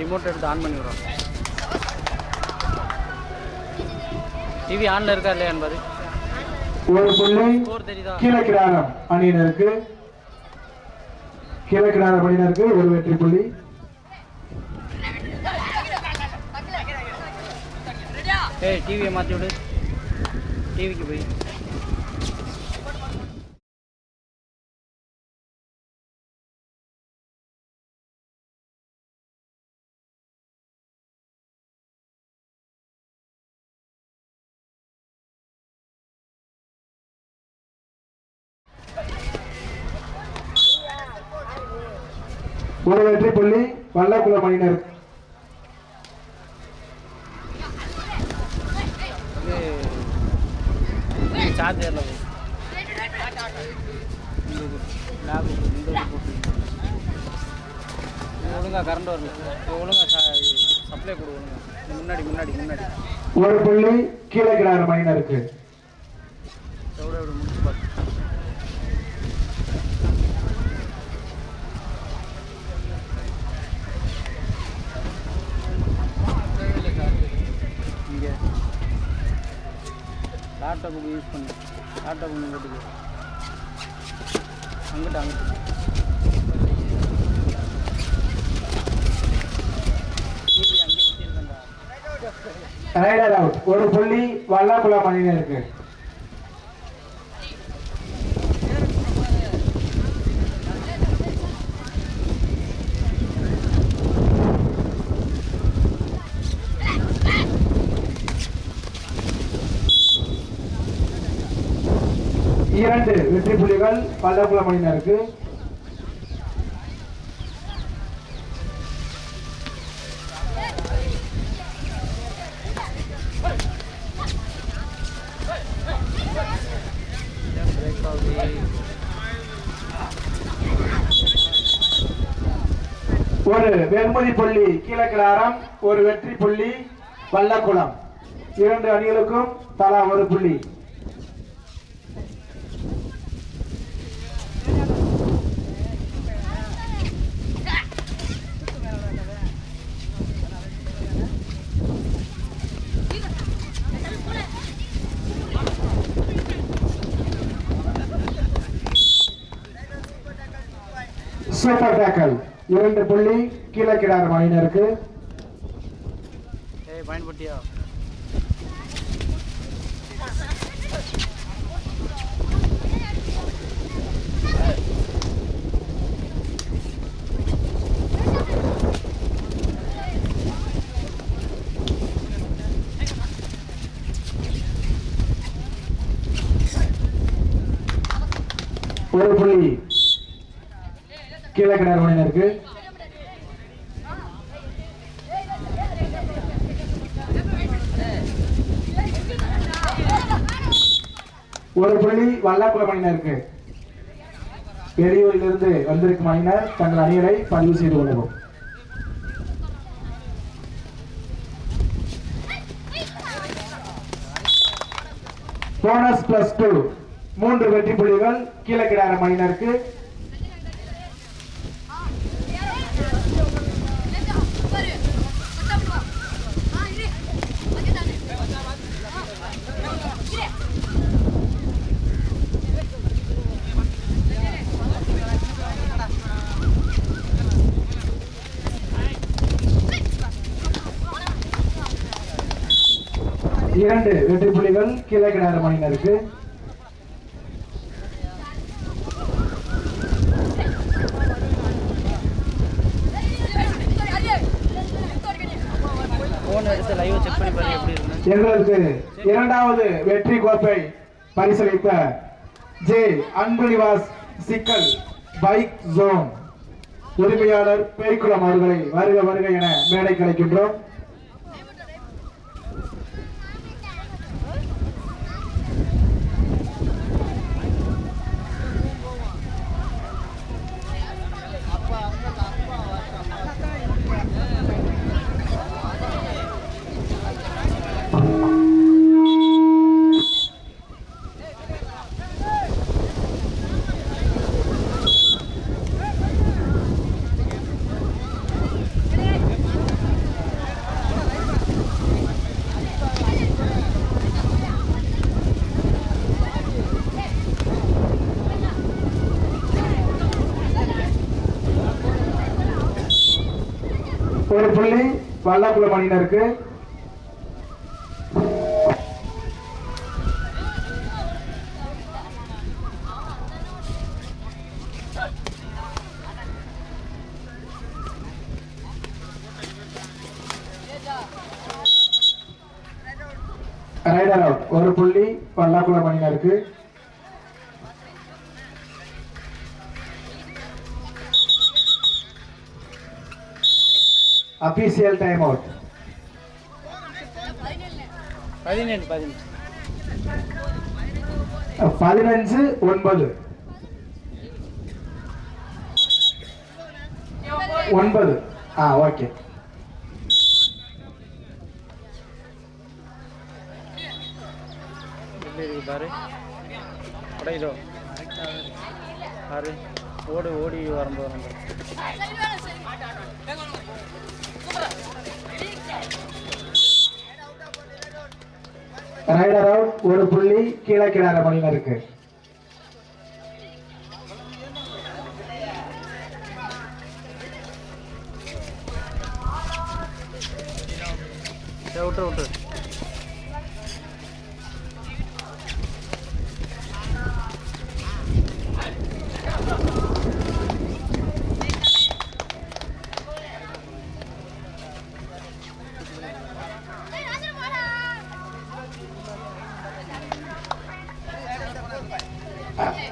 Remote எடுத்து on பண்ணிடுறோம் TV ஆன்ல இருக்கா இல்லையா என்பது ஒரு புள்ளி கீழக்கிடாரம் அணியினருக்கு. கீழக்கிடாரம் அணியினருக்கு ஒரு வெற்றி புள்ளி. ஏய் டிவியை மாற்றி விடு. டிவிக்கு போய். ஒரு வெற்றி புள்ளி வல்லக்குளம் அணியினர் ஒழுங்கா கரண்ட் வரல ஒழுங்கா சப்ளை கொடு ஒழுங்கா முன்னாடி முன்னாடி முன்னாடி. ஒரு புள்ளி கீழக்கிடாரம் அணியினருக்கு எவ்வளோ லேப்டாப் ஒன்று போட்டுக்கு அங்கிட்ட அங்கிட்ட. ஒரு புள்ளி வல்லக்குளம் இருக்கு. இரண்டு வெற்றி புள்ளிகள் வல்லக்குளம் அணியினருக்கு. ஒரு வெண்மதி புள்ளி கீழக்கிளாரம் ஒரு வெற்றி புள்ளி வல்லக்குளம் இரண்டு அணிகளுக்கும் தலா ஒரு புள்ளி. சூப்பர் டேக்கல் இரண்டு புள்ளி கீழக்கிடாரம் அணியினருக்கு ஏய் பயன்பட்டியா ஒரு புள்ளி கீழக்கிடாரம் அணியினருக்கு ஒரு புள்ளி வல்லாக்குளம் அணியினருக்கு பெரியூரிலிருந்து வந்திருக்கும் அணியினர் தங்கள் அணிகளை பதிவு செய்து கொள்ளவும் போனஸ் பிளஸ் டூ மூன்று வெற்றி புள்ளிகள் கீழக்கிடாரம் அணியினருக்கு இரண்டு வெற்றி புள்ளிகள் எப்படி இருக்குன்னு. எங்களுக்கு இரண்டாவது வெற்றி கோப்பை பரிசளித்த ஜே அன்புநிவாஸ் சிக்கல் பைக் ஜோன். உரிமையாளர் பேய்க்குளம் அவர்களை வருக வருக என மேடை கலைக்கின்றோம். புள்ளி வல்லாக்குளம் அணியினருக்கு ரைடர் அவுட் ஒரு புள்ளி வல்லாக்குளம் அணியினருக்கு அபிஷியல் டைம் அவுட் பதினஞ்சு ஒன்பது. ஒன்பது. ஆ ஓகே பாரு? ரைடர் அவுட் ஒரு புள்ளி கீழே கிடார மணினருக்கு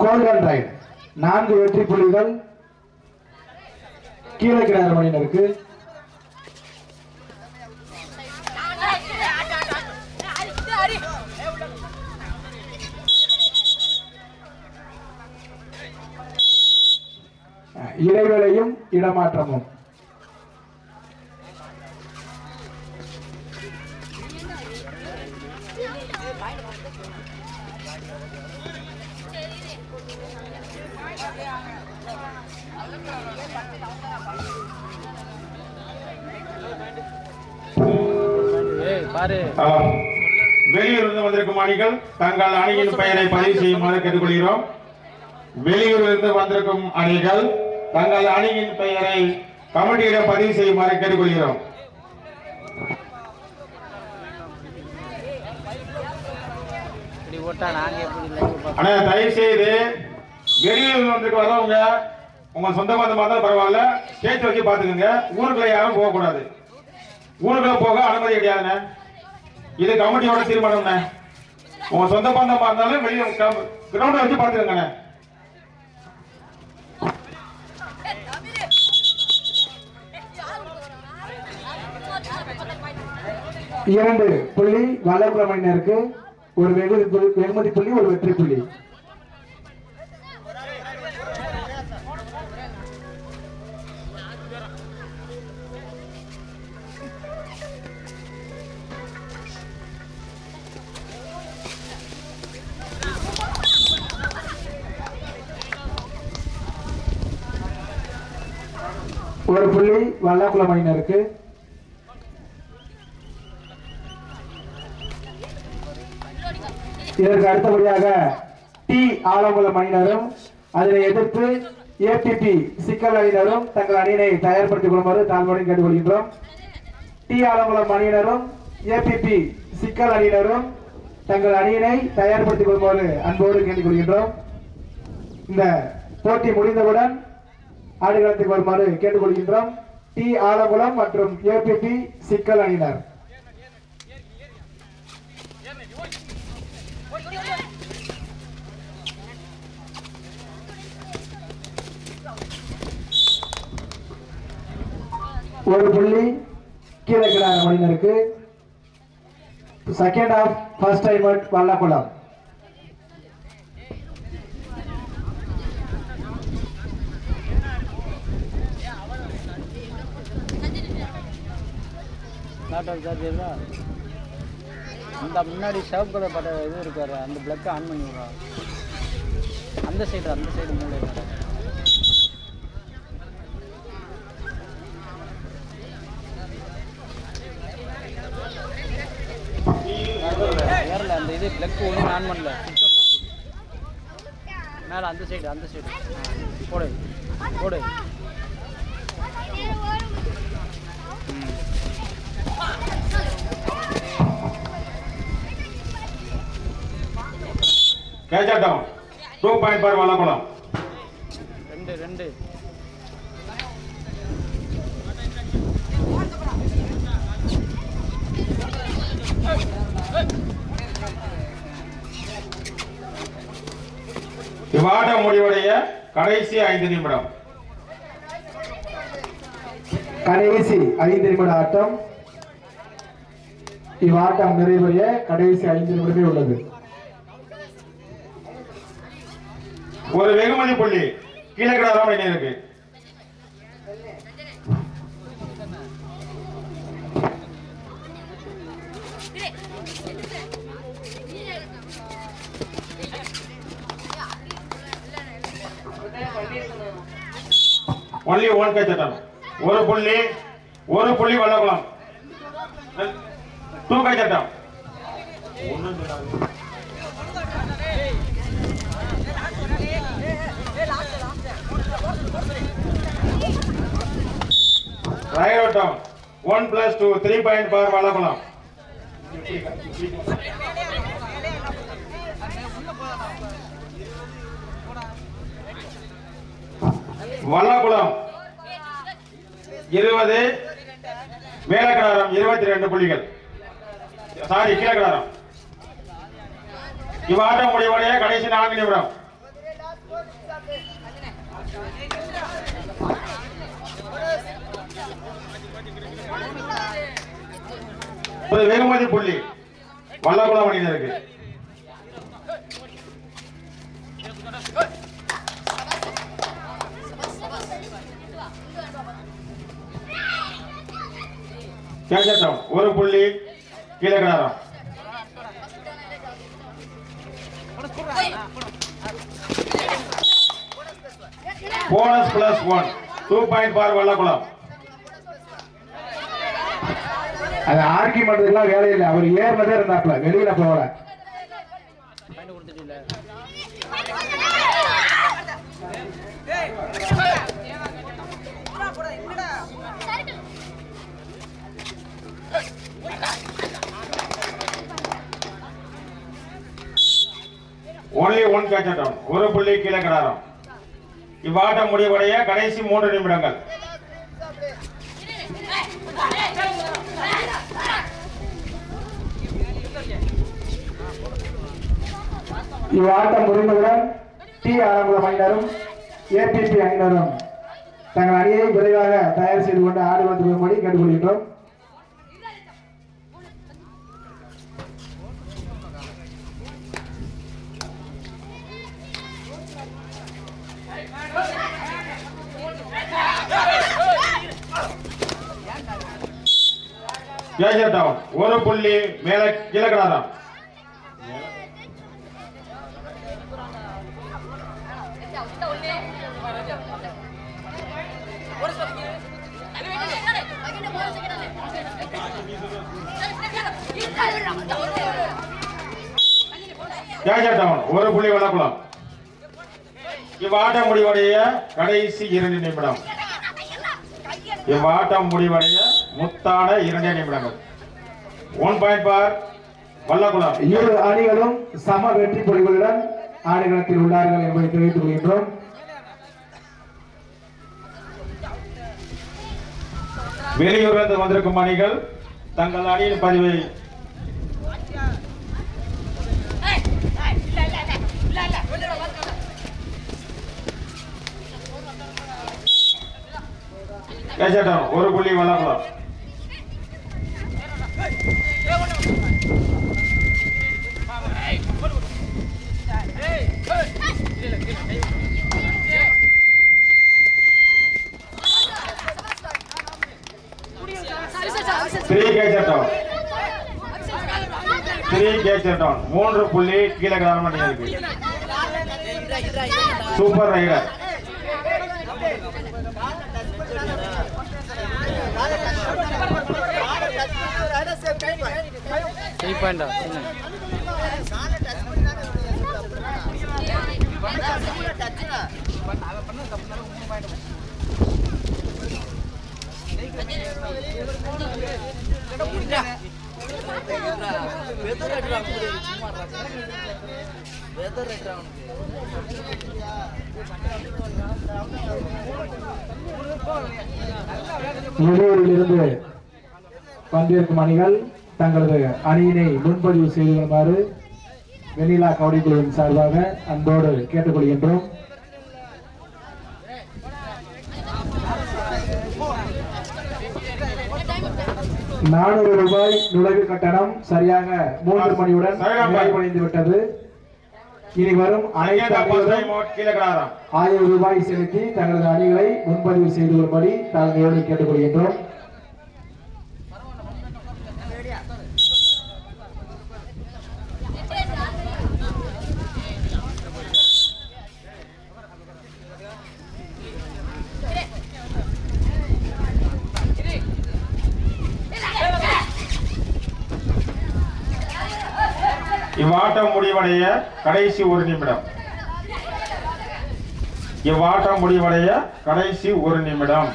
கோல்டன் ரைட். நான்கு வெற்றி புள்ளிகள். கீழே கிணறு மணியினருக்கு இடைவேளையும் இடமாற்றமும். வெளியூரிலிருந்து வந்திருக்கும் அணிகள் தங்கள் அணியின் பெயரை பதிவு செய்யுமாறு கேட்டுக்கொள்கிறோம். வெளியூரிலிருந்து வந்திருக்கும் அணிகள் தங்கள் அணியின் பெயரை கமிட்டியிடம் பதிவு செய்யுமாறு கேட்டுக்கொள்கிறோம். ஆனா தயவு செய்து வெளியூர்ல வந்துட்டு வரவங்க உங்க சொந்த பந்தமா இருந்தாலும் பரவாயில்ல ஸ்டேஜ் வச்சு பாத்துக்கோங்க ஊருக்குள்ள யாரும் போக கூடாது ஊருக்குள்ள போக அனுமதி கிடையாதுண்ணே. இது கமிட்டியோட தீர்மானம் உங்க சொந்த பந்தமா இருந்தாலும் வெளியே கிரவுண்ட வச்சு பாத்துக்கோங்கண்ணே இரண்டு புள்ளி வல்லபுரம் அணியினருக்கு ஒரு வெகுமதி புள்ளி வெகுமதி புள்ளி ஒரு வெற்றி புள்ளி. ஒரு புள்ளி வல்லாக்குளம் அணியினருக்கு இதற்கு அடுத்தபடியாக டி ஆலங்குளம் அணியினரும் அதனை எதிர்த்து ஏபிபி சிக்கல் அணியினரும் தங்கள் அணியினை தயார்படுத்திக் கொள்ளுமாறு தாழ்மையுடன் கேட்டுக்கொள்கின்றோம். டி ஆலங்குளம் அணியினரும் ஏபிபி சிக்கல் அணியினரும் தங்கள் அணியினை தயார்படுத்திக் கொள்ளுமாறு அன்போடு கேட்டுக்கொள்கின்றோம். இந்த போட்டி முடிந்தவுடன் ஆடுகளத்துக்கு வருமாறு கேட்டுக்கொள்கின்றோம். டி ஆலங்குளம் மற்றும் ஏபிபி சிக்கல் அணியினர். ஒரு புள்ளி கீழே கிடார மணினருக்கு second half first time Vallakkulam. Laptop charger தான் அந்த முன்னாடி சிவப்பு கடை பட்ட இது இருக்காரு அந்த பிளக்கை ஆன் பண்ணி விடுறா அந்த சைடு அந்த சைடு மூளை ஏறல அந்த இது பிளக் ஒன்றும் ஆன் பண்ணல மேலே அந்த சைடு அந்த சைடு போடு போடு கேட்சா down two point for Vallakkulam ரெண்டு ரெண்டு இவ்வாட்டம் முடிவுடைய கடைசி ஐந்து நிமிடம். கடைசி ஐந்து நிமிட ஆட்டம். இவ்வாட்டம் நிறைவடைய கடைசி ஐந்து நிமிடமே உள்ளது. ஒரு வெகுமதி புள்ளி. கீழே கிடாதான் இருக்கு. ஒன்லி ஒன் கைச்சட்டம் ஒரு புள்ளி ஒரு புள்ளி வல்லகுளம் டூ கைச்சட்டம் ராயரோட்டம் one plus two three point for Vallakulam Vallakulam இருபது. மேலக்கடாரம் இருபத்தி ரெண்டு புள்ளிகள். சாரி கீழக்கடாரம். இவ்வாட்டம் முடிவுடைய கடைசி நான்கு நிமிடம். வெகுமதி புள்ளி. வல்லகுளம் அணியினருக்கு ஒரு புள்ளி. கீழே Kidaram bonus plus one two point for Vallakulam அது ஆர்கி பண்றதுக்குலாம் வேலை இல்லை அவர் ஏறினதே இருந்தாப்ல வெளியில போகல ஒன்லி ஒன் கேட்கட்டும் ஒரு புள்ளி கீழே கிடாரம். இவ்வாட்டம் முடிவடைய கடைசி மூன்று நிமிடங்கள். இவ்வாட்டம் முடிந்தவுடன் டி ஆரம்பம் அணியினரும் ஏபிபி அணியினரும் தங்கள் அணியை விரைவாக தயார் செய்து கொண்டு ஆடுவதற்கு வந்து வரும்படி கேட்டுக்கொள்கின்றோம் கேட்கட்டும் ஒரு புள்ளி மேல கீழே கிடாரம் கேட்கட்டும் ஒரு புள்ளி வல்லகுளம் இவ்வாட்டம் முடிவடைய கடைசி இரண்டு நிமிடம். இவ்வாட்டம் முடிவடைய முத்தான இரண்டே நிமிடங்கள் ஒன் பாயிண்ட் பார் வல்லகுளம் இரு அணிகளும் சம வெற்றி புலிகளுடன் ஆடுகளத்தில் உள்ளார்கள் என்பதை தெரிவித்துக் கொள்கின்றோம் வெளியூரிலிருந்து வந்திருக்கும் அணிகள் தங்கள் அணியின் பதிவை ஒரு புள்ளி வல்லகுளம் த்ரீ கேட்கட்டும் த்ரீ கேட்கட்டும் மூன்று புள்ளி கீழே கிராம அணியிருக்கு சூப்பர் ரைடர். த்ரீ பாயிண்டா என்ன இடையூரில் இருந்து பங்கேற்கும் அணிகள் தங்களது அணியினை முன்பதிவு செய்து வருமாறு வெண்ணிலா கபடி குழுவின் சார்பாக அன்போடு கேட்டுக்கொள்கின்றோம். நானூறு ரூபாய் நுழைவு கட்டணம் சரியாக மூன்று மணியுடன் நிறைவடைந்து விட்டது இனி வரும் அனைத்து ஆயிரம் ரூபாய் செலுத்தி தங்களது அணிகளை முன்பதிவு செய்து கொள்ளும்படி தாழ்மையோடு கேட்டுக்கொள்கின்றோம் இவ்வாட்டம் முடிவடைய கடைசி ஒரு நிமிடம். இவ்வாட்டம் முடிவடைய கடைசி ஒரு நிமிடம்.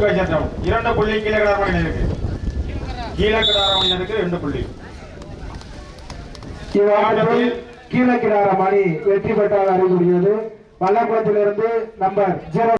தூக்க சட்டம் இரண்டு புள்ளி கீழே கிடார மணியினருக்கு கீழே கிடார மணியினருக்கு ரெண்டு புள்ளி. இவ்வாட்டத்தில் கீழக்கிடார மணி வெற்றி பெற்றாக அறிவுறுகிறது வல்லக்குளத்திலிருந்து நம்பர் ஜீரோ